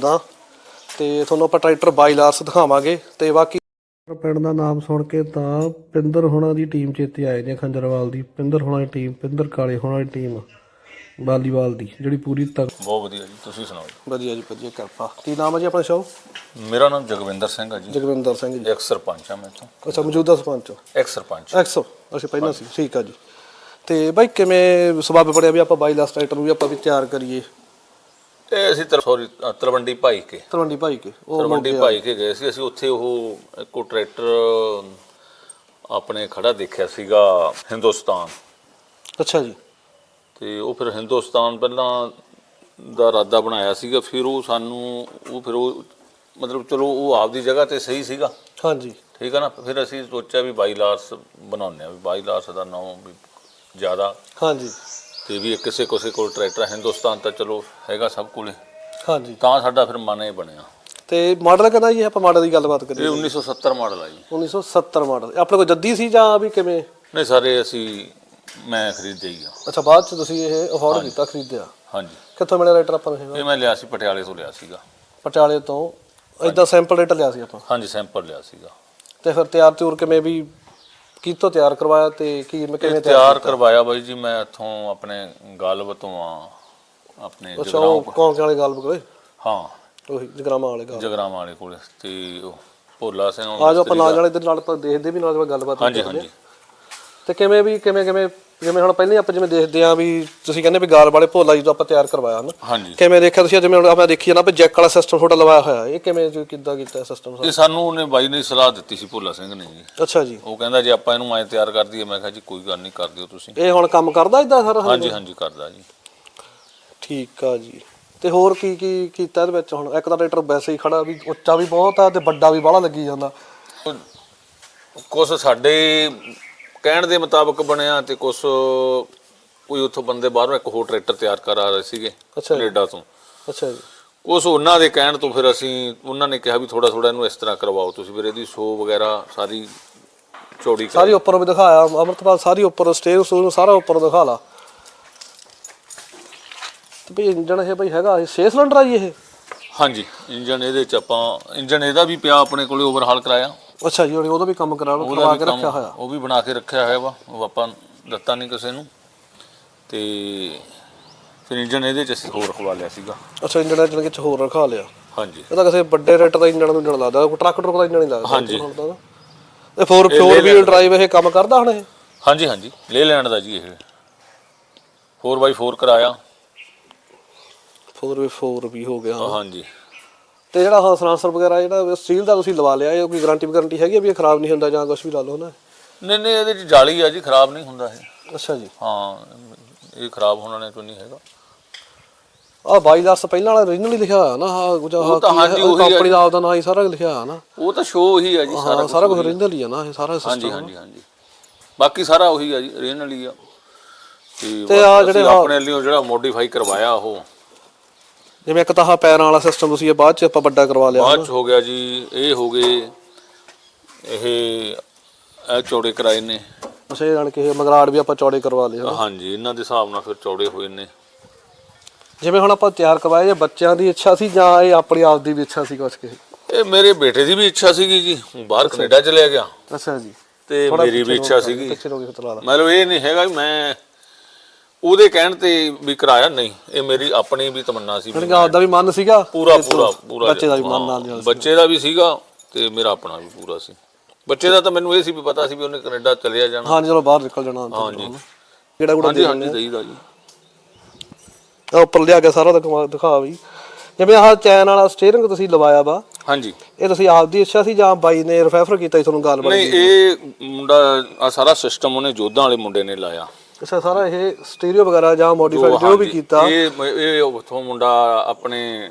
ਮੌਜੂਦ ਆ ਤੇ ਤੁਹਾਨੂੰ ਆਪਾਂ ਟਰੈਕਟਰ ਬਾਈਲਾਰਸ ਦਿਖਾਵਾਂਗੇ। ਤੇ ਬਾਕੀ ਪਿੰਡ ਦਾ ਨਾਮ ਸੁਣ ਕੇ ਤਾਂ ਪਿੰਦਰ ਹੋਣਾ ਦੀ ਟੀਮ ਚੇਤੇ ਆਏ ਨੇ ਖੰਜਰਵਾਲ ਦੀ। ਪਿੰਦਰ ਹੋਣਾ ਦੀ ਟੀਮ ਪਿੰਦਰ ਕਾਲੇ ਹੋਣਾ ਦੀ ਟੀਮ ਵਾਲੀਬਾਲ ਦੀ ਜਿਹੜੀ ਪੂਰੀ ਤੱਕ ਬਹੁਤ ਵਧੀਆ ਜੀ ਤੁਸੀਂ ਸੁਣਾਓ। ਵਧੀਆ ਜੀ ਵਧੀਆ ਕਿਰਪਾ। ਕੀ ਨਾਮ ਹੈ ਜੀ ਆਪਣਾ ਸ਼ੋ ਮੇਰਾ ਨਾਮ ਜਗਵਿੰਦਰ ਸਿੰਘ ਹੈ ਜੀ। ਜਗਵਿੰਦਰ ਸਿੰਘ ਜੀ। ਇੱਕ ਸਰਪੰਚ ਹਾਂ ਮੈਂ ਤੋਂ ਅੱਛਾ ਮੌਜੂਦਾ ਸਰਪੰਚ ਇੱਕ ਸਰਪੰਚ। ਐਕਸੋ ਅੱਛਾ ਪਹਿਲਾਂ ਸੀ। ਠੀਕ ਆ ਜੀ। ਤੇ ਬਾਈ ਕਿਵੇਂ ਸਬੱਬ ਬਣਿਆ ਵੀ ਆਪਾਂ ਬਾਈਲਾਰਸ ਟਰੈਕਟਰ ਨੂੰ ਵੀ ਆਪਾਂ ਵੀ ਤਿਆਰ ਕਰੀਏ? ਇਹ ਅਸੀਂ ਤਰ ਸੌਰੀ ਤਲਵੰਡੀ ਭਾਈ ਕੇ। ਤਲਵੰਡੀ ਭਾਈ ਕੇ ਉਹ ਤਲਵੰਡੀ ਭਾਈ ਕੇ ਗਏ ਸੀ। ਅਸੀਂ ਉੱਥੇ ਉਹ ਇੱਕੋ ਟਰੈਕਟਰ ਆਪਣੇ ਖੜਾ ਦੇਖਿਆ ਸੀਗਾ ਹਿੰਦੁਸਤਾਨ। ਅੱਛਾ ਜੀ। ਤੇ ਉਹ ਫਿਰ ਹਿੰਦੁਸਤਾਨ ਪਹਿਲਾਂ ਦਾ ਇਰਾਦਾ ਬਣਾਇਆ ਸੀਗਾ। ਫਿਰ ਉਹ ਸਾਨੂੰ ਉਹ ਫਿਰ ਉਹ ਮਤਲਬ ਚਲੋ ਉਹ ਆਪਦੀ ਜਗ੍ਹਾ ਤੇ ਸਹੀ ਸੀਗਾ। ਹਾਂਜੀ। ਠੀਕ ਹੈ ਨਾ? ਫਿਰ ਅਸੀਂ ਸੋਚਿਆ ਵੀ ਬਾਈ ਲਾਰਸ ਬਣਾਉਂਦੇ ਆ। ਵੀ ਬਾਈ ਲਾਰਸ ਦਾ ਨਾਮ ਵੀ ਜ਼ਿਆਦਾ। ਹਾਂਜੀ। ਤੇ ਵੀ ਕਿਸੇ ਕਿਸੇ ਕੋਲ ਟਰੈਕਟਰ ਹਿੰਦੁਸਤਾਨ ਤਾਂ ਚਲੋ ਹੈਗਾ ਸਭ ਕੋਲੇ। ਹਾਂਜੀ। ਤਾਂ ਸਾਡਾ ਫਿਰ ਮਨ ਇਹ ਬਣਿਆ। ਤੇ ਮਾਡਲ ਕਹਿੰਦਾ ਜੀ ਆਪਾਂ ਮਾਡਲ ਦੀ ਗੱਲਬਾਤ ਇਹ ਕਰੀਏ 1970 ਮਾਡਲ ਆ ਜੀ। 1970 ਮਾਡਲ। ਆਪਣੇ ਕੋਲ ਜੱਦੀ ਸੀ ਜਾਂ ਵੀ ਕਿਵੇਂ? ਨਹੀਂ ਸਾਰੇ ਅਸੀਂ ਮੈਂ ਖਰੀਦੇ ਹੀ ਆ। ਅੱਛਾ ਬਾਅਦ ਚ ਤੁਸੀਂ ਇਹ ਅਫੋਰਡ ਕੀਤਾ ਖਰੀਦਿਆ? ਹਾਂਜੀ। ਕਿੱਥੋਂ ਮਿਲਿਆ ਰਾਈਟਰ ਆਪਾਂ ਨੂੰ ਇਹ? ਇਹ ਮੈਂ ਲਿਆ ਸੀ ਪਟਿਆਲੇ ਤੋਂ ਲਿਆ ਸੀਗਾ। ਪਟਿਆਲੇ ਤੋਂ। ਇਦਾਂ ਸੈਂਪਲ ਰੇਟ ਲਿਆ ਸੀ ਆਪਾਂ? ਹਾਂਜੀ ਸੈਂਪਲ ਲਿਆ ਸੀਗਾ। ਤੇ ਫਿਰ ਤਿਆਰ ਤਿਉਰ ਕਿਵੇਂ ਵੀ ਕਿਤੋਂ ਤਿਆਰ ਕਰਵਾਇਆ ਤੇ ਕੀ ਮੈਂ ਕਿਵੇਂ ਇਹ ਤਿਆਰ ਕਰਵਾਇਆ ਬਾਈ ਜੀ ਮੈਂ ਇੱਥੋਂ ਆਪਣੇ ਗਾਲਬ ਤੋਂ ਆ ਆਪਣੇ ਅੱਛਾ ਉਹ ਜਗਰਾਮ ਕੌਣ ਵਾਲੇ ਗੱਲ ਹਾਂ। ਉਹੀ ਜਗਰਾਮਾ ਵਾਲੇ ਗੱਲ ਜਗਰਾਮ ਵਾਲੇ ਕੋਲੇ ਤੇ ਉਹ ਭੋਲਾ ਸਿੰਘ ਆ ਜਾਓ ਆਪਾਂ ਨਾਲ ਵਾਲੇ ਦੇ ਨਾਲ ਆਪਾਂ ਦੇਖਦੇ ਵੀ ਨਾਲ ਆਪਾਂ ਗੱਲਬਾਤ ਹਾਂਜੀ ਕਰਦੇ ਹਾਂ। ਹਾਂਜੀ। ਤੇ ਕਿਵੇਂ ਵੀ ਕਿਵੇਂ ਕਿਵੇਂ ਜਿਵੇਂ ਹੁਣ ਪਹਿਲਾਂ ਹੀ ਆਪਾਂ ਜਿਵੇਂ ਦੇਖਦੇ ਆਂ ਵੀ ਤੁਸੀਂ ਕਹਿੰਦੇ ਵੀ ਗਾਲ ਵਾਲੇ ਭੋਲਾ ਜੀ ਤੋਂ ਆਪਾਂ ਤਿਆਰ ਕਰਵਾਇਆ ਨਾ ਹਾਂਜੀ। ਕਿਵੇਂ ਦੇਖਿਆ ਤੁਸੀਂ? ਜਿਵੇਂ ਹੁਣ ਆਪਾਂ ਦੇਖੀ ਨਾ ਵੀ ਜੈਕ ਵਾਲਾ ਸਿਸਟਮ ਤੁਹਾਡਾ ਲਵਾਇਆ ਹੋਇਆ ਇਹ ਕਿਵੇਂ ਕਿੱਦਾਂ ਕੀਤਾ ਸਿਸਟਮ ਇਹ ਸਾਨੂੰ ਉਹਨੇ ਬਾਈ ਨੇ ਸਲਾਹ ਦਿੱਤੀ ਸੀ ਭੋਲਾ ਸਿੰਘ ਨੇ ਜੀ। ਅੱਛਾ ਜੀ। ਉਹ ਕਹਿੰਦਾ ਜੇ ਆਪਾਂ ਇਹਨੂੰ ਐਂ ਤਿਆਰ ਕਰ ਦਈਏ ਮੈਂ ਕਿਹਾ ਜੀ ਕੋਈ ਗੱਲ ਨਹੀਂ ਕਰ ਦਿਓ ਤੁਸੀਂ। ਇਹ ਹੁਣ ਕੰਮ ਕਰਦਾ ਇਦਾਂ ਸਾਰਾ ਹਾਂਜੀ? ਹਾਂਜੀ ਕਰਦਾ ਜੀ। ਠੀਕ ਆ ਜੀ। ਤੇ ਹੋਰ ਕੀ ਕੀ ਕੀਤਾ ਇਹਦੇ ਵਿੱਚ ਹੁਣ? ਇੱਕ ਤਾਂ ਟਰੈਕਟਰ ਵੈਸੇ ਹੀ ਖੜਾ ਵੀ ਉੱਚਾ ਵੀ ਬਹੁਤ ਆ ਤੇ ਵੱਡਾ ਵੀ ਬਾਹਲਾ ਲੱਗੀ ਜਾਂਦਾ। ਕੁਝ ਸਾਡੇ ਕਹਿਣ ਦੇ ਮੁਤਾਬਕ ਬਣਿਆ ਤੇ ਕੁਝ ਕੋਈ ਉੱਥੋਂ ਬੰਦੇ ਬਾਹਰੋਂ ਇੱਕ ਹੋਰ ਟਰੈਕਟਰ ਤਿਆਰ ਕਰ ਆ ਰਹੇ ਸੀਗੇ ਕੈਨੇਡਾ ਤੋਂ। ਅੱਛਾ ਜੀ। ਉਸ ਉਹਨਾਂ ਦੇ ਕਹਿਣ ਤੋਂ ਫਿਰ ਅਸੀਂ ਉਹਨਾਂ ਨੇ ਕਿਹਾ ਵੀ ਥੋੜਾ ਥੋੜਾ ਇਹਨੂੰ ਇਸ ਤਰ੍ਹਾਂ ਕਰਵਾਓ ਤੁਸੀਂ ਫਿਰ ਇਹਦੀ ਸੋ ਵਗੈਰਾ ਸਾਰੀ ਚੌੜੀ ਕਰ ਸਾਰੀ ਉੱਪਰ ਵੀ ਦਿਖਾਇਆ ਅਮਰਤਪਾਲ ਸਾਰੀ ਉੱਪਰ ਸਟੇਜ ਸਟੂਜ ਸਾਰਾ ਉੱਪਰ ਦਿਖਾ ਲਾ। ਤੇ ਭਈ ਇੰਜਣ ਇਹ ਭਈ ਹੈਗਾ ਇਹ 6 ਸਿਲੰਡਰ ਆ ਜੀ ਇਹ? ਹਾਂਜੀ ਇੰਜਨ ਇਹਦੇ ਚ ਆਪਾਂ ਇੰਜਨ ਇਹਦਾ ਵੀ ਪਿਆ ਆਪਣੇ ਕੋਲੇ ਓਵਰਹਾਲ ਕਰਾਇਆ। ਅੱਛਾ ਜੀ ਉਹਦਾ ਵੀ ਕੰਮ ਕਰਾ ਉਹਦਾ ਕਰਵਾ ਵੀ ਕੇ ਕੰਮ ਰੱਖਿਆ ਹੋਇਆ। ਉਹ ਵੀ ਬਣਾ ਕੇ ਰੱਖਿਆ ਹੋਇਆ ਵਾ ਉਹ ਆਪਾਂ ਦਿੱਤਾ ਨਹੀਂ ਕਿਸੇ ਨੂੰ। ਤੇ ਫਿਰ ਇੰਜਨ ਇਹਦੇ ਚ ਅਸੀਂ ਹੋਰ ਰਖਵਾ ਲਿਆ ਸੀਗਾ। ਅੱਛਾ ਇੰਜਣ ਇੰਜਣ ਕਿਚ ਹੋਰ ਰਖਾ ਲਿਆ। ਹਾਂਜੀ। ਇਹ ਤਾਂ ਕਿਸੇ ਵੱਡੇ ਰੇਟ ਦਾ ਇੰਜਣ ਨੂੰ ਇੰਜਣ ਲੱਗਦਾ ਕੋਈ ਟਰੱਕ ਟਰੁੱਕ ਦਾ ਇੰਜਣ ਨਹੀਂ ਲੱਗਦਾ ਹਾਂਜੀ। ਇਹ ਫੋਰ ਫੋਰ ਵੀਲ ਡਰਾਈਵ ਇਹ ਕੰਮ ਕਰਦਾ ਹੁਣ ਇਹ? ਹਾਂਜੀ ਹਾਂਜੀ ਲੈ ਲੈਣ ਦਾ ਜੀ ਇਹ। 4x4 ਕਰਾਇਆ। 4x4 ਵੀ ਹੋ ਗਿਆ। ਹਾਂਜੀ। ਤੇ ਜਿਹੜਾ ਹਾਂ ਸਲਾਂਸਰ ਵਗੈਰਾ ਜਿਹੜਾ ਸਟੀਲ ਦਾ ਤੁਸੀਂ ਲਵਾ ਲਿਆ ਇਹ ਕੋਈ ਗਾਰੰਟੀ ਗਾਰੰਟੀ ਹੈਗੀ ਆ ਵੀ ਇਹ ਖਰਾਬ ਨਹੀਂ ਹੁੰਦਾ ਜਾਂ ਕੁਝ ਵੀ ਲਾ ਲਓ ਨਾ? ਨਹੀਂ ਨਹੀਂ ਇਹਦੇ ਚ ਜਾਲੀ ਆ ਜੀ ਖਰਾਬ ਨਹੀਂ ਹੁੰਦਾ ਇਹ। ਅੱਛਾ ਜੀ। ਹਾਂ ਇਹ ਖਰਾਬ ਹੋਣਾ ਕੋਈ ਨਹੀਂ ਹੈਗਾ। ਆ ਬਾਈ ਦੱਸ ਪਹਿਲਾਂ ਵਾਲਾ origignal ਹੀ ਲਿਖਿਆ ਹੋਇਆ ਨਾ ਹਾਂ ਕੁਝ ਉਹ ਤਾਂ ਹਾਂਜੀ ਉਹੀ ਆ ਕੰਪਨੀ ਦਾ ਆਪਦਾ ਨਾਂ ਹੀ ਸਾਰਾ ਲਿਖਿਆ ਹੋਇਆ ਨਾ। ਉਹ ਤਾਂ ਸ਼ੋ ਹੀ ਆ ਜੀ ਸਾਰਾ ਹਾਂ ਸਾਰਾ ਕੁਝ origignal ਹੀ ਆ ਨਾ ਇਹ ਸਾਰਾ ਹਾਂਜੀ ਸਿਸਟਮ ਹਾਂਜੀ ਹਾਂਜੀ। ਬਾਕੀ ਸਾਰਾ ਉਹੀ ਆ ਜੀ ਰੀਜਨਲ ਹੀ ਆ। ਤੇ ਤੇ ਬਸ ਜਿਹੜੇ ਆਪਣੇ ਲਈ ਜਿਹੜਾ ਮੋਡੀਫਾਈ ਕਰਵਾਇਆ ਉਹ। ਜਿਵੇਂ ਇੱਕ ਤਾਂ ਆਹ ਪੈਰਾਂ ਵਾਲਾ ਸਿਸਟਮ ਤੁਸੀਂ ਇਹ ਬਾਅਦ ਚ ਆਪਾਂ ਵੱਡਾ ਕਰਵਾ ਲਿਆ ਬਾਅਦ ਚ ਹੋ ਗਿਆ ਜੀ ਇਹ ਹੋ ਗਏ ਇਹ ਇਹ ਚੌੜੇ ਕਰਾਏ ਨੇ। ਅੱਛਾ ਇਹ ਜਾਣ ਕੇ ਇਹ ਮਗਰਾੜ ਵੀ ਆਪਾਂ ਚੌੜੇ ਕਰਵਾ ਲਏ ਹਨਾ। ਹਾਂਜੀ ਇਹਨਾਂ ਦੇ ਹਿਸਾਬ ਨਾਲ ਫਿਰ ਚੌੜੇ ਹੋਏ ਨੇ। ਜਿਵੇਂ ਹੁਣ ਆਪਾਂ ਤਿਆਰ ਕਰਵਾਏ ਜੇ ਬੱਚਿਆਂ ਦੀ ਇੱਛਾ ਸੀ ਜਾਂ ਇਹ ਆਪਣੀ ਆਪ ਦੀ ਵੀ ਇੱਛਾ ਸੀ ਕੁਛ ਕੇ? ਇਹ ਮੇਰੇ ਬੇਟੇ ਦੀ ਵੀ ਇੱਛਾ ਸੀਗੀ ਜੀ ਬਾਹਰ ਕੈਨੇਡਾ ਚਲਿਆ ਗਿਆ। ਅੱਛਾ ਜੀ। ਤੇ ਮੇਰੀ ਵੀ ਇੱਛਾ ਸੀਗੀ। ਪਿੱਛੇ ਲਾ। ਮਤਲਬ ਇਹ ਨਹੀਂ ਹੈਗਾ ਵੀ ਮੈਂ ਉਹਦੇ ਕਹਿਣ ਤੇ ਵੀ ਕਰਾਇਆ ਨਹੀਂ ਇਹ ਮੇਰੀ ਆਪਣੀ ਵੀ ਤਮੰਨਾ ਸੀ। ਕਿ ਆਪਦਾ ਵੀ ਮਨ ਸੀਗਾ ਪੂਰਾ ਪੂਰਾ ਪੂਰਾ ਬੱਚੇ ਦਾ ਵੀ ਮਨ ਨਾਲ ਹਾਂ, ਬੱਚੇ ਦਾ ਵੀ ਸੀਗਾ ਤੇ ਮੇਰਾ ਆਪਣਾ ਵੀ ਪੂਰਾ ਸੀ। ਬੱਚੇ ਦਾ ਤਾਂ ਮੈਨੂੰ ਇਹ ਸੀ ਵੀ ਪਤਾ ਸੀ ਵੀ ਉਹਨੇ ਕੈਨੇਡਾ ਚਲਿਆ ਜਾਣਾ। ਹਾਂ ਚਲੋ ਬਾਹਰ ਨਿਕਲ ਜਾਣਾ ਹਾਂਜੀ। ਜਿਹੜਾ ਗੁੜਾ ਹਾਂਜੀ ਹਾਂਜੀ ਦਈਦਾ ਜੀ। ਆ ਉੱਪਰ ਲਿਆ ਕੇ ਸਾਰਾ ਦਿਖਾ ਦਿਖਾ ਵੀ। ਜਿਵੇਂ ਆਹ ਚੈਨ ਵਾਲਾ ਸਟੀਅਰਿੰਗ ਤੁਸੀਂ ਲਵਾਇਆ ਵਾ ਹਾਂਜੀ। ਇਹ ਤੁਸੀਂ ਆਪਦੀ ਇੱਛਾ ਸੀ ਜਾਂ ਬਾਈ ਨੇ ਰੈਫਰ ਕੀਤਾ ਸੀ ਤੁਹਾਨੂੰ ਗੱਲ ਬਣੀ ਨਹੀਂ ਇਹ ਮੁੰਡਾ ਆ ਸਾਰਾ ਸਿਸਟਮ ਉਹਨੇ ਜੋਧਾਂ ਵਾਲੇ ਮੁੰਡੇ ਨੇ ਲਾਇਆ। ਅੱਛਾ ਸਾਰਾ ਇਹ ਸਟੀਰੀਓ ਵਗੈਰਾ ਜਾਂ ਮੋਡੀਫਾਈ ਜੋ ਵੀ ਕੀਤਾ। ਇਹ ਇਹ ਉਥੋਂ ਮੁੰਡਾ ਆਪਣੇ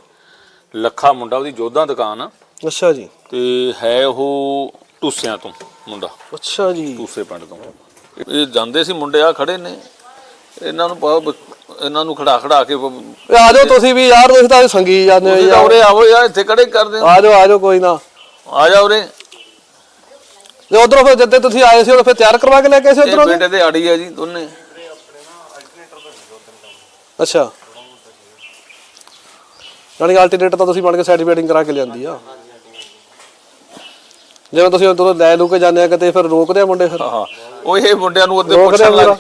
ਲੱਖਾ ਮੁੰਡਾ ਉਹਦੀ ਜੋਧਾਂ ਦੁਕਾਨ ਆ। ਅੱਛਾ ਜੀ। ਤੇ ਹੈ ਉਹ ਟੂਸਿਆਂ ਤੋਂ ਮੁੰਡਾ। ਅੱਛਾ ਜੀ। ਟੂਸੇ ਪਿੰਡ ਤੋਂ। ਇਹ ਜਾਂਦੇ ਸੀ ਮੁੰਡੇ ਆ ਖੜੇ ਨੇ। ਇਹਨਾਂ ਨੂੰ ਪਾ ਇਹਨਾਂ ਨੂੰ ਖੜਾ ਖੜਾ ਕੇ ਆ ਜਾਓ ਤੁਸੀਂ ਵੀ ਯਾਰ ਤੁਸੀਂ ਤਾਂ ਸੰਗੀ ਜਾਂਦੇ ਹੋ ਯਾਰ। ਉਰੇ ਆਵੋ ਯਾਰ ਇੱਥੇ ਖੜੇ ਕਰਦੇ ਆ ਜਾਓ ਆ ਜਾਓ ਕੋਈ ਨਾ। ਆ ਜਾ ਉਰੇ। ਜੇ ਉਧਰੋਂ ਫਿਰ ਜਿੱਦੇ ਤੁਸੀਂ ਆਏ ਸੀ ਉਦੋਂ ਫਿਰ ਤਿਆਰ ਕਰਵਾ ਕੇ ਲੈ ਕੇ ਆਏ ਸੀ ਇਹ ਉਧਰੋਂ ਬੇਟੇ ਦੇ ਆੜੀ ਆ ਜੀ ਦੋਨੇ। ਅੱਛਾ। ਯਾਨੀ ਅਲਟਰਨੇਟ ਤਾਂ ਤੁਸੀਂ ਬਣ ਕੇ ਸਰਟੀਫਿਕੇਟਿੰਗ ਕਰਾ ਕੇ ਲਿਆਂਦੀ ਆ। ਜਿਵੇਂ ਤੁਸੀਂ ਉਦੋਂ ਲੈ ਲੂ ਕੇ ਜਾਂਦੇ ਆ ਕਿਤੇ ਫਿਰ ਰੋਕਦੇ ਆ ਮੁੰਡੇ ਫਿਰ? ਹਾਂ ਉਹ ਇਹ ਮੁੰਡਿਆਂ ਨੂੰ ਉੱਤੇ ਰੋਕਦੇ ਪੁੱਛਣ ਲੱਗ।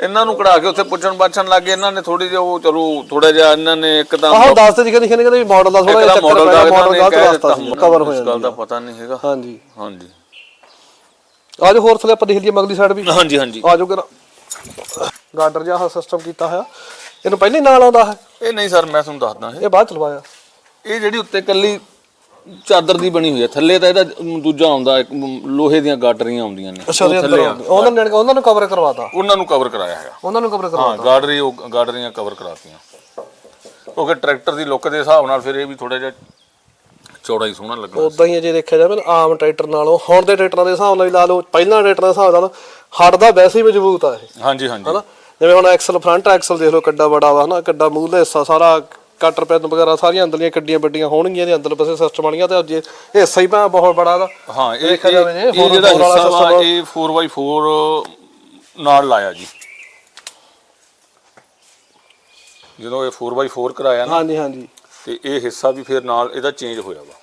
ਇਹਨਾਂ ਨੂੰ ਕਢਾ ਕੇ ਉੱਥੇ ਪੁੱਛਣ ਪਾਛਣ ਲੱਗ ਗਏ ਇਹਨਾਂ ਨੇ ਥੋੜੀ ਜਿਹੀ ਉਹ ਚਲੋ ਥੋੜਾ ਜਿਹਾ ਇਹਨਾਂ ਨੇ ਇੱਕਦਮ ਆਹੋ ਦੱਸਦੇ ਜੀ ਕਹਿੰਦੇ ਕਹਿੰਦੇ ਵੀ ਮਾਡਲ ਦਾ ਥੋੜਾ ਜਿਹਾ ਚੱਕਰ ਮਾਡਲ ਦਾ ਇਹਨਾਂ ਨੇ ਕਹਿ ਦਿੱਤਾ ਕਵਰ ਹੋ ਇਸ ਗੱਲ ਜਾਂਦਾ ਦਾ ਪਤਾ ਨਹੀਂ ਹੈਗਾ। ਹਾਂਜੀ। ਹਾਂਜੀ। ਆਜੋ ਹੋਰ ਥਲੇ ਆਪਾਂ ਦੇਖ ਲਈਏ ਮਗਲੀ ਸਾਈਡ ਵੀ। ਹਾਂਜੀ ਹਾਂਜੀ। ਆਜੋ ਕਿ ਗਾਰਡਰ ਜਿਹਾ ਸਿਸਟਮ ਕੀਤਾ ਹੋਇਆ। ਇਹਨੂੰ ਪਹਿਲਾਂ ਹੀ ਨਾਲ ਆਉਂਦਾ ਹੈ। ਇਹ ਨਹੀਂ ਸਰ ਮੈਂ ਤੁਹਾਨੂੰ ਦੱਸਦਾ ਇਹ। ਬਾਅਦ ਚਲਵਾਇਆ ਇਹ ਜਿਹੜੀ ਉੱਤੇ ਕੱਲੀ ਚਾਦਰ ਦੀ ਬਣੀ ਹੋਈ ਹੈ ਥੱਲੇ ਤਾਂ ਇਹਦਾ ਦੂਜਾ ਆਉਂਦਾ ਇੱਕ ਲੋਹੇ ਦੀਆਂ ਗਾਡਰੀਆਂ ਆਉਂਦੀਆਂ ਨੇ। ਅੱਛਾ ਉਹ ਉਹਦੇ ਅੰਦਰ। ਆਉਂਦੀ। ਉਹਨਾਂ ਨੇ ਉਹਨਾਂ ਨੂੰ ਕਵਰ ਕਰਵਾਤਾ। ਉਹਨਾਂ ਨੂੰ ਕਵਰ ਕਰਾਇਆ ਹੈਗਾ। ਉਹਨਾਂ ਨੂੰ ਕਵਰ ਹਾਂ ਕਰਵਾਤਾ ਗਾਡਰੀ ਉਹ ਗਾਡਰੀਆਂ ਕਵਰ ਕਰਾਤੀਆਂ। ਕਿਉਂਕਿ ਟਰੈਕਟਰ ਦੀ ਲੁੱਕ ਦੇ ਹਿਸਾਬ ਨਾਲ ਫਿਰ ਇਹ ਵੀ ਥੋੜਾ ਜਿਹਾ ਚੌੜਾ ਹੀ ਸੋਹਣਾ ਲੱਗਣਾ ਉਦਾਂ ਹੀ ਜੇ ਦੇਖਿਆ ਜਾਵੇ ਆਮ ਟਰੈਕਟਰ ਨਾਲੋਂ ਹੁਣ ਦੇ ਟਰੈਕਟਰਾਂ ਦੇ ਹਿਸਾਬ ਨਾਲ ਵੀ ਲਾ ਲਓ ਪਹਿਲਾਂ ਟਰੈਕਟਰਾਂ ਦੇ ਹਿਸਾਬ ਨਾਲ ਹੱਡ ਦਾ ਵੈਸੇ ਹੀ ਮਜ਼ਬੂਤ ਆ ਇਹ। ਹਾਂਜੀ ਹਾਂਜੀ। ਹਨਾ? ਜਿਵੇਂ ਹੁਣ ਐਕਸਲ ਫਰੰਟ ਐਕਸਲ ਦੇਖ ਲਓ ਕਿੱਡਾ ਬੜਾ ਵਾ ਹਨਾ? ਕਿੱਡਾ ਮੂਹਰਲਾ ਹਿੱਸਾ ਸਾਰਾ ਕਟਰ ਪੈਨ ਵਗੈਰਾ ਸਾਰੀਆਂ ਅੰਦਰਲੀਆਂ ਕੱਡੀਆਂ ਵੱਡੀਆਂ ਹੋਣਗੀਆਂ ਇਹਦੇ ਅੰਦਰ ਪਾਸੇ ਸਿਸਟਮ ਵਾਲੀਆਂ ਤੇ ਜੇ ਇਹ ਹਿੱਸਾ ਹੀ ਭਾਵੇਂ ਬਹੁਤ ਬੜਾ ਦਾ ਹਾਂ ਇਹ ਦੇਖਿਆ ਜਾਵੇ ਜੇ four ਜਿਹੜਾ ਹਿੱਸਾ ਵਾ ਇਹ 4x4 ਨਾਲ ਲਾਇਆ ਜੀ। ਜਦੋਂ ਇਹ 4x4 ਕਰਾਇਆ ਨਾ ਹਾਂਜੀ ਹਾਂਜੀ। ਤੇ ਇਹ ਹਿੱਸਾ ਵੀ ਫਿਰ ਨਾਲ ਇਹਦਾ ਚੇਂਜ ਹੋਇਆ ਵਾ।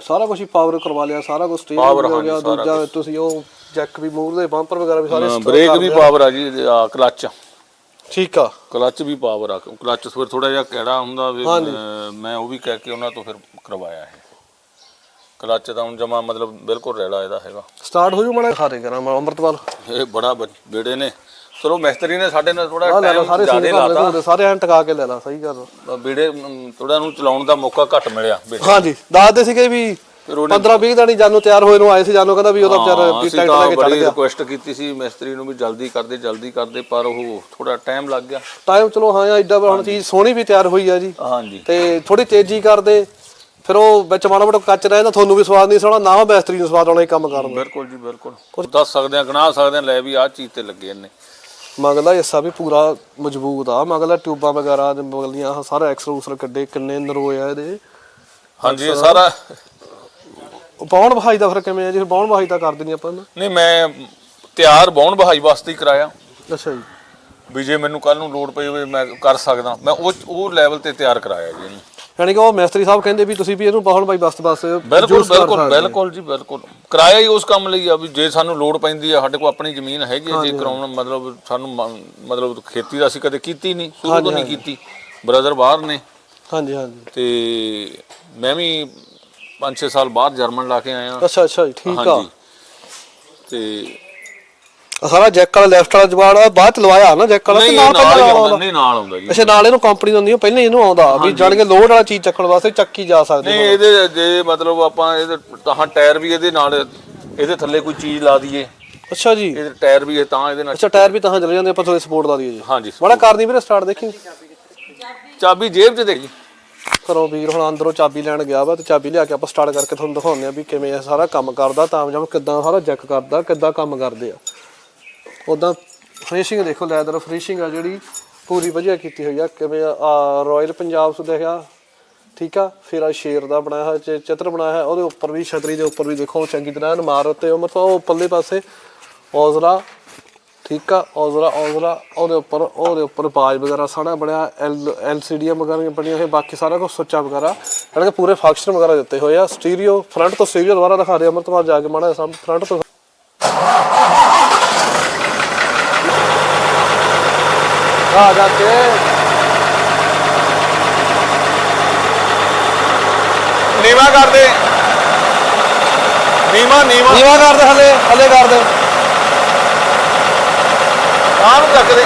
ਸਾਰਾ ਕੁਝ ਹੀ ਪਾਵਰ ਕਰਵਾ ਲਿਆ ਸਾਰਾ ਕੁਝ ਸਟੇਜ Power, ਹੋ ਹਾਂਜੀ, ਗਿਆ ਸਾਰਾ ਦੂਜਾ ਤੁਸੀਂ ਉਹ ਜੈਕ ਵੀ ਮੂਹਰਲੇ ਬੰਪਰ ਵਗੈਰਾ ਵੀ ਸਾਰੇ ਬ੍ਰੇਕ ਵੀ ਪਾਵਰ ਆ ਜੀ ਆ ਕਲੱਚ ਠੀਕ ਆ। ਕਲੱਚ ਵੀ ਪਾਵਰ ਆ ਕਲੱਚ ਫਿਰ ਥੋੜਾ ਜਿਹਾ ਕਿਹੜਾ ਹੁੰਦਾ ਵੀ ਅਹ, ਮੈਂ ਉਹ ਵੀ ਕਹਿ ਕੇ ਉਹਨਾਂ ਤੋਂ ਫਿਰ ਕਰਵਾਇਆ ਇਹ। ਕਲੱਚ ਤਾਂ ਹੁਣ ਜਮਾ ਮਤਲਬ ਬਿਲਕੁਲ ਰੈਲਾ ਇਹਦਾ ਹੈਗਾ। ਸਟਾਰਟ ਹੋ ਜੂ ਮੜਾ ਖਾ ਦੇ ਕਰਾਂ ਮੈਂ ਅੰਮ੍ਰਿਤਪਾਲ ਇਹ ਬੜਾ ਬੇੜੇ ਨੇ। ਚਲੋ ਮਿਸਤਰੀ ਨੇ ਸਾਡੇ ਨਾਲ ਥੋੜਾ ਆ ਲੈ ਲਓ ਟਾਈਮ ਸਾਰੇ ਜ਼ਿਆਦਾ ਸੀਨ ਲਾਤਾ। ਘੁੰਮਦੇ ਸਾਰੇ ਐਂ ਟਕਾ ਕੇ ਲੈ ਲਾ ਸਹੀ ਗੱਲ ਬੇੜੇ ਥੋੜਾ ਨੂੰ ਚਲਾਉਣ ਦਾ ਮੌਕਾ ਘੱਟ ਮਿਲਿਆ ਬੇੜੇ ਹਾਂਜੀ ਦੱਸਦੇ ਸੀਗੇ ਵੀ ਫਿਰ ਉਹਨੇ 15 20 ਦਿਨ ਜਾਨੂ ਤਿਆਰ ਹੋਏ ਨੂੰ ਆਏ ਸੀ ਜਾਨੂ ਕਹਿੰਦਾ ਵੀ ਉਹਦਾ ਵਿਚਾਰਾ ਵੀ ਅਸੀਂ ਤਾਂ ਲੈ ਕੇ ਚੜ ਬੜੀ ਗਿਆ। ਰਿਕੁਐਸਟ ਕੀਤੀ ਸੀ ਮਿਸਤਰੀ ਨੂੰ ਵੀ ਜਲਦੀ ਕਰਦੇ ਜਲਦੀ ਕਰਦੇ ਪਰ ਉਹ ਥੋੜਾ ਟਾਈਮ ਲੱਗ ਗਿਆ। ਟਾਈਮ ਚਲੋ ਹਾਂ ਐਡਾ ਹੁਣ ਚੀਜ਼ ਸੋਹਣੀ ਵੀ ਤਿਆਰ ਹੋਈ ਆ ਜੀ। ਹਾਂਜੀ। ਤੇ ਥੋੜੀ ਤੇਜ਼ੀ ਕਰਦੇ ਫਿਰ ਉਹ ਵਿੱਚ ਮਾੜਾ ਮੋਟਾ ਕੱਚ ਰਹਿ ਜਾਂਦਾ ਤੁਹਾਨੂੰ ਵੀ ਸਵਾਦ ਨਹੀਂ ਸੋਣਾ ਨਾ ਉਹ ਬੈਸਤਰੀ ਨੂੰ ਸਵਾਦ ਆਉਣਾ ਹੀ ਕੰਮ ਕਰਨ ਦਾ ਬਿਲਕੁਲ ਜੀ ਬਿਲਕੁਲ। ਦੱਸ ਸਕਦੇ ਆ ਗਣਾ ਸਕਦੇ ਆ ਲੈ ਵੀ ਆਹ ਚੀਜ਼ ਤੇ ਲੱਗੇ ਨੇ ਮਗਲਾ ਹਿੱਸਾ ਵੀ ਪੂਰਾ ਮਜ਼ਬੂਤ ਆ। ਮਗਲਾ ਟਿਊਬਾਂ ਵਗੈਰਾ ਤੇ ਮਗਲੀਆਂ ਆਹ ਸਾਰਾ ਐਕਸਲ ਉਸਲ ਕੱਢੇ ਕਿੰਨੇ ਨਰੋਏ ਆ ਇਹਦੇ। ਹਾਂਜੀ ਇਹ ਸਾਰਾ ਬਾਉਣ ਬਹਾਈ ਦਾ ਫਿਰ ਕਿਵੇਂ ਆ ਜੀ? ਫਿਰ ਬਾਉਣ ਬਹਾਈ ਦਾ ਕਰ ਦੇਣੀ ਆਪਾਂ ਨਾ। ਨਹੀਂ ਮੈਂ ਤਿਆਰ ਬਾਉਣ ਬਹਾਈ ਵਾਸਤੇ ਹੀ ਕਰਾਇਆ। ਅੱਛਾ ਜੀ। ਵੀ ਜੇ ਮੈਨੂੰ ਕੱਲ ਨੂੰ ਲੋੜ ਪਈ ਹੋਵੇ ਮੈਂ ਕਰ ਸਕਦਾ। ਮੈਂ ਉਹ ਉਹ ਲੈਵਲ ਤੇ ਤਿਆਰ ਕਰਾਇਆ ਜੀ ਇਹਨੂੰ। ਯਾਨੀ ਕਿ ਉਹ ਮਿਸਤਰੀ ਸਾਹਿਬ ਕਹਿੰਦੇ ਵੀ ਤੁਸੀਂ ਵੀ ਇਹਨੂੰ ਬਾਉਣ ਬਾਈ ਬਸ ਬਸ ਬਿਲਕੁਲ ਬਿਲਕੁਲ ਬਿਲਕੁਲ ਜੀ ਬਿਲਕੁਲ। ਕਿਰਾਇਆ ਹੀ ਉਸ ਕੰਮ ਲਈ ਆ ਵੀ ਜੇ ਸਾਨੂੰ ਲੋੜ ਪੈਂਦੀ ਆ ਸਾਡੇ ਕੋਲ ਆਪਣੀ ਜ਼ਮੀਨ ਹੈਗੀ ਆ, ਜੇ ਕਰਾਉਣਾ ਮਤਲਬ ਸਾਨੂੰ ਮ- ਮਤਲਬ ਖੇਤੀ ਦਾ ਅਸੀਂ ਕਦੇ ਕੀਤੀ ਨਹੀਂ ਸ਼ੁਰੂ ਤੋਂ ਨਹੀਂ ਕੀਤੀ। ਬ੍ਰਦਰ ਬਾਹਰ ਨੇ। ਹਾਂਜੀ ਹਾਂਜੀ। ਤੇ ਮੈਂ ਵੀ 5-6 ਸਾਲ ਬਾਹਰ ਜਰਮਨ ਲਾ ਕੇ ਆਇਆ। ਅੱਛਾ ਅੱਛਾ ਜੀ ਠੀਕ ਆ। ਹਾਂਜੀ। ਤੇ ਸਾਰਾ ਜੈਕ ਵਾਲਾ ਲੈਫਟ ਵਾਲਾ ਜਵਾੜ ਆ ਬਾਅਦ ਚ ਲਵਾਇਆ ਨਾ ਜੈਕ ਵਾਲਾ ਤੇ ਨਾਲ ਪਹਿਲਾਂ ਆਉਂਦਾ ਨਹੀਂ ਨਾਲ ਆਉਂਦਾ ਜੀ। ਅੱਛਾ ਨਾਲ ਇਹਨੂੰ ਕੰਪਨੀ ਦਿੰਦੀ ਆ ਪਹਿਲਾਂ ਇਹਨੂੰ ਆਉਂਦਾ ਵੀ ਜਾਣ ਕੇ ਲੋਡ ਵਾਲਾ ਚੀਜ਼ ਚੱਕਣ ਵਾਸਤੇ ਚੱਕੀ ਜਾ ਸਕਦੇ ਨਹੀਂ ਇਹਦੇ ਜੇ ਮਤਲਬ ਆਪਾਂ ਇਹਦੇ ਤਾਂ ਟਾਇਰ ਵੀ ਇਹਦੇ ਨਾਲ ਇਹਦੇ ਥੱਲੇ ਕੋਈ ਚੀਜ਼ ਲਾ ਦਈਏ। ਅੱਛਾ ਜੀ। ਇਹਦੇ ਟਾਇਰ ਵੀ ਇਹ ਤਾਂ ਇਹਦੇ ਨਾਲ ਅੱਛਾ ਟਾਇਰ ਵੀ ਤਾਂ ਚਲੇ ਜਾਂਦੇ ਆਪਾਂ ਥੋੜੇ ਸਪੋਰਟ ਲਾ ਦਈਏ ਜੀ। ਹਾਂਜੀ ਬੜਾ ਕਰਨੀ ਵੀਰੇ ਸਟਾਰਟ ਦੇਖੀ। ਚਾਬੀ ਜੇਬ 'ਚ ਦੇਖੀ। ਘਰੋਂ ਵੀਰ ਹੁਣ ਅੰਦਰੋਂ ਚਾਬੀ ਲੈਣ ਗਿਆ ਵਾ ਤੇ ਚਾਬੀ ਲਿਆ ਕੇ ਆਪਾਂ ਸਟਾਰਟ ਕਰਕੇ ਤੁਹਾਨੂੰ ਦਿਖਾਉਂਦੇ ਆ ਵੀ ਕਿਵੇਂ ਇਹ ਸਾਰਾ ਕੰਮ ਕਰਦਾ ਤਾਂ ਜਮ ਕਿੱਦਾਂ ਸਾਰਾ ਚੈੱਕ ਕਰਦਾ ਕਿੱਦਾਂ ਕੰਮ ਕਰਦੇ ਆ। ਉਦਾਂ ਫਿਨਿਸ਼ਿੰਗ ਦੇਖੋ ਲੈਦਰ ਫਿਨਿਸ਼ਿੰਗ ਆ ਜਿਹੜੀ ਪੂਰੀ ਵਧੀਆ ਕੀਤੀ ਹੋਈ ਆ। ਕਿਵੇਂ ਆ ਰਾਇਲ ਪੰਜਾਬ ਤੋਂ ਦੇਖਿਆ, ਠੀਕ ਆ। ਫਿਰ ਆ ਸ਼ੇਰ ਦਾ ਬਣਾਇਆ ਹੋਇਆ ਚਿੱਤਰ ਬਣਾਇਆ ਹੈ ਉਹਦੇ ਉੱਪਰ ਵੀ, ਛਤਰੀ ਦੇ ਉੱਪਰ ਵੀ ਦੇਖੋ, ਚੰਗੀ ਤਰ੍ਹਾਂ ਇਹਨੂੰ ਮਾਰ ਉੱਤੇ ਉਹ ਮਤਲਬ ਉਹ ਪੱਲੇ ਪਾਸੇ ਔਜ਼ਰਾ ਠੀਕ ਆ ਔਜਰਾ ਔਜ਼ਰਾ ਉਹਦੇ ਉੱਪਰ ਉਹਦੇ ਉੱਪਰ ਬਾਜ ਵਗੈਰਾ ਸਾਰਾ ਬਣਿਆ, ਐਲ ਸੀ ਡੀ ਵਗੈਰਾ ਬਣੀਆਂ ਹੋਈਆਂ, ਬਾਕੀ ਸਾਰਾ ਕੁਝ ਸੁੱਚਾ ਵਗੈਰਾ, ਯਾਨੀ ਕਿ ਪੂਰੇ ਫੰਕਸ਼ਨ ਵਗੈਰਾ ਦਿੱਤੇ ਹੋਏ ਆ। ਸਟੀਰੀਓ ਫਰੰਟ ਤੋਂ ਸਟੀਰੀਓ ਦੁਬਾਰਾ ਦਿਖਾ ਦੇ ਅਮਰਤਪਾਲ ਜਾ ਕੇ ਮਾੜਾ ਸਾਹਮਣੇ ਫਰੰਟ ਤੋਂ ਆ ਜਾ ਕੇ ਨੀਵਾ ਕਰ ਦੇ। ਨੀਵਾ ਨੀਵਾ। ਨੀਵਾ ਕਰ ਦੇ ਹਲੇ ਹਲੇ ਕਰ ਦੇ। ਨੂੰ ਚੱਕ ਦੇ।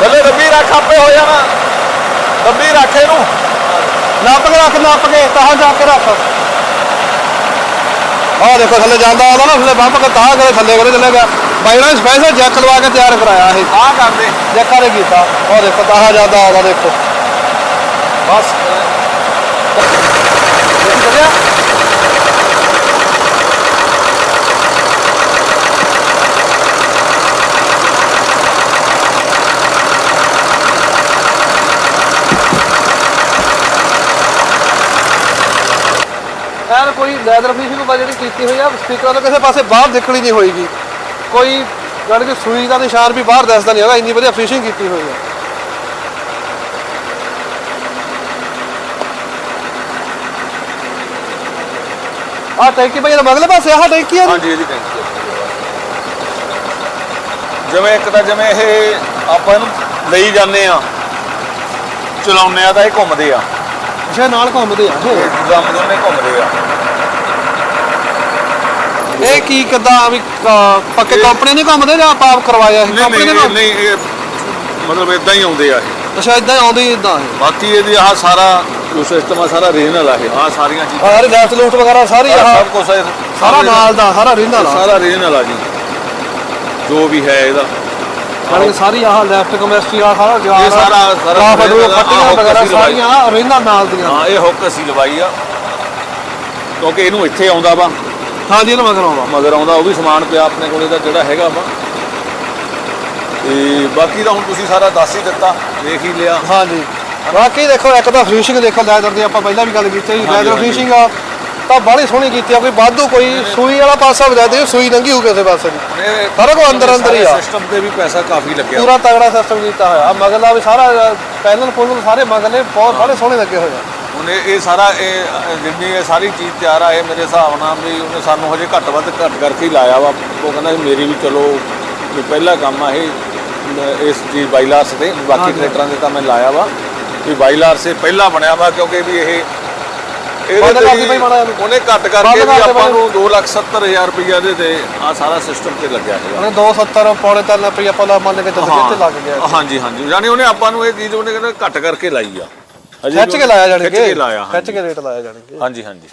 ਥੱਲੇ ਡੱਬੀ ਰੱਖ ਆਪੇ ਹੋ ਜਾਣਾ। ਡੱਬੀ ਰੱਖ ਇਹਨੂੰ। ਨੱਪ ਕੇ ਰੱਖ ਨੱਪ ਕੇ ਤਾਂ ਜਾ ਕੇ ਰੱਖ। ਆਹ ਦੇਖੋ ਥੱਲੇ ਜਾਂਦਾ ਆਦਾ ਨਾ ਥੱਲੇ ਬੰਪ ਕੇ ਤਾਂ ਕਰੇ ਥੱਲੇ ਕਰੇ ਚਲੇ ਗਿਆ। ਬਾਈ ਨੇ ਸਪੈਸ਼ਲ ਜੈਕ ਲਵਾ ਕੇ ਤਿਆਰ ਕਰਾਇਆ ਇਹ। ਆਹ ਕਰ ਦੇ ਜੈਕਾਂ ਨੇ ਕੀਤਾ। ਉਹ ਦੇਖੋ ਤਾਂ ਜਾਂਦਾ ਆਦਾ ਦੇਖੋ। ਬਸ। ਦੇਖੀ ਚੱਲਿਆ। ਐਨ ਕੋਈ ਲੈਦਰ ਫਿਨਿਸ਼ਿੰਗ ਬਾ ਜਿਹੜੀ ਕੀਤੀ ਹੋਈ ਆ ਸਪੀਕਰਾਂ ਤੋਂ ਕਿਸੇ ਪਾਸੇ ਬਾਹਰ ਨਿਕਲੀ ਨਹੀਂ ਹੋਏਗੀ। ਕੋਈ ਜਾਣੀ ਕਿ ਸੂਈ ਦਾ ਨਿਸ਼ਾਨ ਵੀ ਬਾਹਰ ਦਿਸਦਾ ਨਹੀਂ ਹੈਗਾ ਇੰਨੀ ਵਧੀਆ ਫਿਸ਼ਿੰਗ ਕੀਤੀ ਹੋਈ ਹੈ। ਆ ਟੈਂਕੀ ਭਾਈ ਇਹਦਾ ਮਗਲੇ ਪਾਸੇ ਆਹ ਟੈਂਕੀ ਆ ਹਾਂਜੀ ਇਹਦੀ ਟੈਂਕੀ। ਜਿਵੇਂ ਇੱਕ ਤਾਂ ਜਿਵੇਂ ਇਹ ਆਪਾਂ ਇਹਨੂੰ ਲਈ ਜਾਂਦੇ ਆ ਚਲਾਉਂਦੇ ਆ ਤਾਂ ਇਹ ਘੁੰਮਦੇ ਆ। ਅੱਛਾ ਨਾਲ ਘੁੰਮਦੇ ਆ ਇਹ ਇਹ ਦੋਨੇ ਘੁੰਮਦੇ ਆ। ਇਹ ਕੀ ਕਿੱਦਾਂ ਵੀ ਅਹ, ਪੱਕੇ ਕੰਪਨੀ ਨਹੀਂ ਘੁੰਮਦੇ ਜਾਂ ਆਪਾਂ ਆਪ ਕਰਵਾਇਆ ਇਹ ਨਹੀਂ ਕੰਪਨੀ ਨਹੀਂ ਨੇ ਇਹ- ਨਹੀਂ ਇਹ ਮਤਲਬ ਇਦਾਂ ਹੀ ਆਉਂਦੇ ਆ ਇਹ। ਅੱਛਾ ਇਦਾਂ ਆਉਂਦੀ ਇਦਾਂ ਇਹ। ਬਾਕੀ ਇਹਦੀ ਆਹ ਸਾਰਾ ਜੋ ਸਿਸਟਮ ਆ ਸਾਰਾ ਰੀਜਨਲ ਆ ਇਹ। ਆਹ ਸਾਰੀਆਂ ਚੀਜ਼ਾਂ। ਸਾਰੇ ਲੈਫਟ ਲੂਟ ਵਗੈਰਾ ਸਾਰੀ ਆਹ ਸਭ ਕੁਝ ਸਾਰਾ ਨਾਲ ਦਾ ਸਾਰਾ ਰਿੰਦਾ ਨਾਲ ਸਾਰਾ ਰੀਜਨਲ ਆ ਜੀ। ਜੋ ਵੀ ਹੈ ਇਹਦਾ। ਯਾਨੀ ਕਿ ਸਾਰੀ ਆਹ ਲੈਫਟ ਕਮਿਸਟਰੀ ਆ ਸਾਰਾ ਇਹ ਸਾਰਾ- ਸਾਰਾ ਸਾਰਾ ਫੱਟੀਆਂ ਫੱਟੀਆਂ ਵਗੈਰਾ ਲਵਾਈ। ਸਾਰੀਆਂ ਰਿੰਦਾ ਨਾਲ ਦੀਆਂ। ਹਾਂ ਇਹ ਹੁੱਕ ਅਸੀਂ ਲਵਾਈ ਆ। ਕਿਉਂਕਿ ਇਹਨੂੰ ਇੱਥੇ ਆਉਂਦਾ ਵਾ। ਹਾਂਜੀ ਇਹਨੂੰ ਮਗਰ ਆਉਂਦਾ। ਮਗਰ ਆਉਂਦਾ ਉਹ ਵੀ ਸਮਾਨ ਪਿਆ ਆਪਣੇ ਕੋਲੇ ਦਾ ਜਿਹੜਾ ਹੈਗਾ ਵਾ। ਤੇ ਬਾਕੀ ਤਾਂ ਹੁਣ ਤੁਸੀਂ ਸਾਰਾ ਦੱਸ ਹੀ ਦਿੱਤਾ ਦੇਖ ਹੀ ਲਿਆ। ਹਾਂਜੀ। ਬਾਕੀ ਦੇਖੋ ਇੱਕ ਤਾਂ ਫਿਸ਼ਿੰਗ ਦੇਖੋ ਲੈਦਰ ਦੀ ਆਪਾਂ ਪਹਿਲਾਂ ਵੀ ਗੱਲ ਕੀਤੀ ਸੀ ਲੈਦਰ। ਫਿਸ਼ਿੰਗ ਆ ਤਾਂ ਬੜੀ ਸੋਹਣੀ ਕੀਤੀ ਆ ਕੋਈ ਵਾਧੂ ਕੋਈ ਸੂਈ ਵਾਲਾ ਪਾਸਾ ਵਜਾ ਦੇ ਸੂਈ ਨੰਗੀ ਹੋ ਕਿਸੇ ਪਾਸੇ ਦੀ ਸਾਰਾ ਕੁਝ ਅੰਦਰ ਅੰਦਰ ਹੀ ਆ। ਸਿਸਟਮ ਤੇ ਵੀ ਪੈਸਾ ਕਾਫੀ ਲੱਗਿਆ। ਪੂਰਾ ਤਗੜਾ ਸਿਸਟਮ ਕੀਤਾ ਹੋਇਆ। ਆ ਮਗਲਾ ਵੀ ਸਾਰਾ ਪੈਨਲ ਪੁਨਲ ਸਾਰੇ ਮਗਲੇ ਬਹੁਤ ਸਾਰੇ ਸੋਹਣੇ ਲੱਗੇ ਹੋਏ ਆ। ਹੁਣ ਇਹ ਸਾਰਾ ਇਹ ਜਿੰਨੀ ਇਹ ਸਾਰੀ ਚੀਜ਼ ਤਿਆਰ ਆ ਇਹ ਮੇਰੇ ਹਿਸਾਬ ਨਾਲ ਵੀ ਉਹਨੇ ਸਾਨੂੰ ਹਜੇ ਘੱਟ ਵੱਧ ਘੱਟ ਕਰਕੇ ਹੀ ਲਾਇਆ ਵਾ। ਉਹ ਕਹਿੰਦਾ ਮੇਰੀ ਵੀ ਚਲੋ ਵੀ ਪਹਿਲਾ ਕੰਮ ਆ ਇਹ ਇਸ ਚੀਜ਼ ਬਾਈਲਾਰਸ ਤੇ ਬਾਕੀ। ਟਰੈਕਟਰਾਂ ਦੇ ਤਾਂ ਮੈਂ ਲਾਇਆ ਵਾ। ਵੀ ਬਾਈਲਾਰਸ ਇਹ ਪਹਿਲਾ ਬਣਿਆ ਵਾ ਕਿਉਂਕਿ ਵੀ ਇਹ ਦੀ। ਉਹਨੇ ਘੱਟ ਕਰਕੇ ਕਰ ਵੀ ਦੇ ਆਪਾਂ। ਨੂੰ 270000 ਰੁਪਈਆ ਦੇ ਤੇ ਆ ਸਾਰਾ ਸਿਸਟਮ ਤੇ ਲੱਗਿਆ ਹੈਗਾ ਉਹਨੇ 270 ਪੌਣੇ 3 ਰੁਪਏ ਆਪਾਂ ਲਾ ਮੰਨ ਕੇ ਤੇ ਲੱਗ ਗਿਆ। ਹਾਂਜੀ ਹਾਂਜੀ। ਯਾਨੀ ਉਹਨੇ ਆਪਾਂ ਨੂੰ ਇਹ ਚੀਜ਼ ਉਹਨੇ ਕਹਿੰਦਾ ਘੱਟ ਕਰਕੇ ਲਾਈ ਆ। ਖਿੱਚ ਕੇ ਲਾਇਆ ਜਾਣੀ ਖਿੱਚ ਕਿ? ਲਾਇਆ ਖਿੱਚ ਕੇ ਰੇਟ ਲਾਇਆ ਜਾਣੀ ਕਿ? ਹਾਂਜੀ ਹਾਂਜੀ।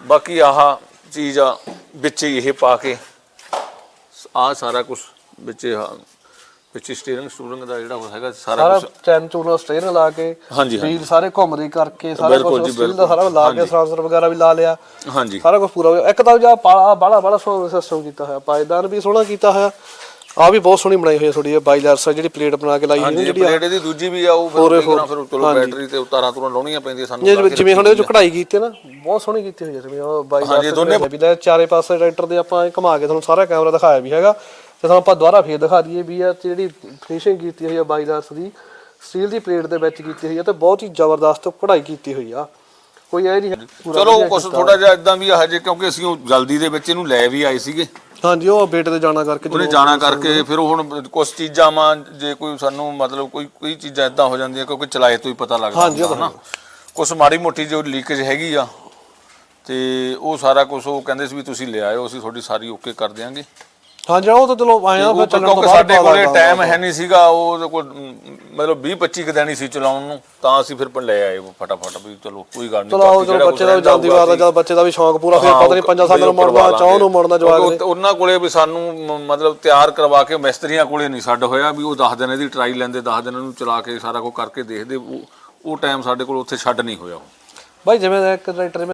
ਬਾਕੀ ਆਹ ਚੀਜ਼ ਆ ਵਿੱਚ ਹੀ ਇਹ ਪਾ ਕੇ ਆ ਸਾਰਾ ਕੁਝ ਵਿੱਚ ਵਿੱਚ ਸਟੀਅਰਿੰਗ ਸਟੂਰਿੰਗ ਦਾ ਜਿਹੜਾ ਹੈਗਾ ਸਾਰਾ ਸਾਰਾ ਚੈਨ ਚੂਨ ਸਟੇਅਰ ਲਾ ਕੇ ਹਾਂਜੀ ਹਾਂਜੀ। ਵੀਲ ਸਾਰੇ ਘੁੰਮਦੇ ਕਰਕੇ ਸਾਰਾ ਕੁਝ ਸਟੀਲ ਦਾ। ਸਾਰਾ ਲਾ ਕੇ ਸਰਾਂਸਰ ਵਗੈਰਾ ਵੀ ਲਾ ਲਿਆ। ਹਾਂਜੀ। ਸਾਰਾ ਕੁਝ ਪੂਰਾ ਹੋ ਗਿਆ। ਇੱਕ ਤਾਂ ਜਾ ਬਾਲਾ ਬਾਲਾ ਬਾਲਾ ਸੋਹਣਾ ਸਿਸਟਮ ਕੀਤਾ ਹੋਇਆ। ਪਾਇਦਾਨ ਵੀ ਸੋਹਣਾ ਕੀਤਾ ਹੋਇਆ। ਆ ਵੀ ਬਹੁਤ ਸੋਹਣੀ ਬਣਾਈ ਹੋਈ ਹੈ ਥੋੜੀ ਬਾਈਲਰਸ ਜਿਹੜੀ ਪਲੇਟ ਬਣਾ ਕੇ ਲਾਈ ਹੋਈ ਹੈ ਹਾਂਜੀ ਜਿਹੜੀ ਪਲੇਟ ਇਹਦੀ ਦੂਜੀ ਵੀ ਆ ਉਹ ਫਿਰ ਕੀ ਕਰਾਂ, ਫੋਰ। ਚਲੋ। ਬੈਟਰੀ ਤੇ ਉਤਾਰਾਂ ਤੁਰਾਂ ਲਾਉਣੀਆਂ ਪੈਂਦੀਆਂ ਸਾਨੂੰ ਜੇ ਲਾ ਕੇ ਜਿਵੇਂ ਹੁਣ ਇਹ ਜੋ ਕਢਾਈ ਕੀਤੀ ਹੈ ਨਾ ਬਹੁਤ ਸੋਹਣੀ ਕੀਤੀ ਹੋਈ ਹੈ ਜਿਵੇਂ ਉਹ ਬਾਈ ਹਾਂਜੀ, ਦੋਨੇ- ਵੀ ਲੈ ਚਾਰੇ ਪਾਸੇ ਟਰੈਕਟਰ ਦੇ ਆਪਾਂ ਇਹ ਘੁਮਾ ਕੇ ਤੁਹਾਨੂੰ ਸਾਰਾ ਕੈਮਰਾ ਦਿਖਾਇਆ ਵੀ ਹੈਗਾ ਤੇ ਤੁਹਾਨੂੰ ਆਪਾਂ ਦੁਬਾਰਾ ਫੇਰ ਦਿਖਾ ਦਈਏ ਵੀ ਇਹ ਜਿਹੜੀ ਫਿਨਿਸ਼ਿੰਗ ਕੀਤੀ ਹੋਈ ਹੈ ਬਾਈ ਦਾਸ ਦੀ ਸਟੀਲ ਦੀ ਪਲੇਟ ਦੇ ਵਿੱਚ ਕੀਤੀ ਹੋਈ ਹੈ ਤੇ ਬਹੁਤ ਹੀ ਜ਼ਬਰਦਸਤ ਕਢਾਈ ਕੀਤੀ ਹੋਈ ਆ ਕੋਈ ਇਹ ਨਹੀਂ ਚਲੋ ਕੁਝ। ਥੋੜਾ ਜਿਹਾ ਇਦਾਂ ਵੀ ਆ ਹਜੇ ਕਿਉਂਕਿ ਅਸੀਂ ਉਹ ਜਲਦੀ ਦੇ ਵਿੱਚ ਇਹਨੂੰ ਲੈ ਵੀ ਆਏ ਸੀਗੇ ਹਾਂਜੀ ਉਹ ਬੇਟੇ ਦੇ ਜਾਣਾ ਕਰਕੇ ਉਹਨੇ ਜਦੋਂ- ਜਾਣਾ ਕਰਕੇ ਫਿਰ ਉਹ ਹੁਣ ਕੁਝ ਚੀਜ਼ਾਂ ਮਾਂ ਜੇ ਕੋਈ ਸਾਨੂੰ ਮਤਲਬ ਕੋਈ ਕੋਈ ਚੀਜ਼ਾਂ ਇਦਾਂ ਹੋ ਜਾਂਦੀਆਂ ਕਿਉਂਕਿ ਚਲਾਏ ਤੋਂ ਹੀ ਪਤਾ ਲੱਗਦਾ ਹਾਂਜੀ, ਉਹ ਹੁੰਦਾ ਨਾ। ਕੁਝ ਮਾੜੀ ਮੋਟੀ ਜੋ ਲੀਕੇਜ ਹੈਗੀ ਆ ਤੇ ਉਹ ਸਾਰਾ ਕੁਝ ਉਹ ਕਹਿੰਦੇ ਸੀ ਵੀ ਤੁਸੀਂ ਲੈ ਆਇਓ ਅਸੀਂ ਤੁਹਾਡੀ ਸਾਰੀ ਓਕੇ ਕਰ ਦਿਆਂਗੇ। ਹਾਂਜੀ ਉਹ ਤਾਂ ਚਲੋ ਆਏ ਆ ਉਹ ਫਿਰ ਚੱਲਣ ਤੋਂ ਕਿਉਂਕਿ ਬਾਅਦ ਸਾਡੇ ਕੋਲੇ ਟਾਈਮ ਹੈ ਨਹੀਂ ਸੀਗਾ ਉਹ ਮ, ਮਤਲਬ 20 25 ਕੁ ਹੀ ਸੀ ਚਲਾਉਣ ਨੂੰ ਤਾਂ ਅਸੀਂ ਫਿਰ ਲੈ ਆਏ ਉਹ ਫਟਾਫਟ ਵੀ ਚਲੋ ਕੋਈ ਗੱਲ ਨਹੀਂ ਚਲੋ ਚਲੋ ਬੱਚੇ ਦਾ ਵੀ ਜਾਂਦੀ ਵਾਰ ਦਾ ਜਦ ਬੱਚੇ ਦਾ ਵੀ ਸ਼ੌਂਕ ਪੂਰਾ ਫਿਰ ਪਤਾ ਨਹੀਂ ਪੰਜਾਂ ਸਾਲਾਂ ਨੂੰ ਮੁੜਨਾ ਚਾਹ ਨੂੰ ਮੁੜਨਾ ਕਿਉਂਕਿ ਉਹਨਾਂ ਕੋਲੇ ਵੀ ਸਾਨੂੰ ਮਤਲਬ ਤਿਆਰ ਕਰਵਾ ਕੇ ਮਿਸਤਰੀਆਂ ਕੋਲੇ ਨਹੀਂ ਛੱਡ ਹੋਇਆ ਵੀ ਉਹ 10 ਦਿਨ ਇਹਦੀ ਟਰਾਈ ਲੈਂਦੇ 10 ਦਿਨ ਇਹਨੂੰ ਚਲਾ ਕੇ ਸਾਰਾ ਕੁਝ ਕਰਕੇ ਦੇਖਦੇ ਉਹ ਉਹ ਟਾਈਮ ਸਾਡੇ ਕੋਲ ਉੱਥੇ ਛੱਡ ਨਹੀਂ ਹੋਇਆ ਭਾਈ ਜਿਵੇਂ ਇੱਕ ਟਰੈਕਟਰ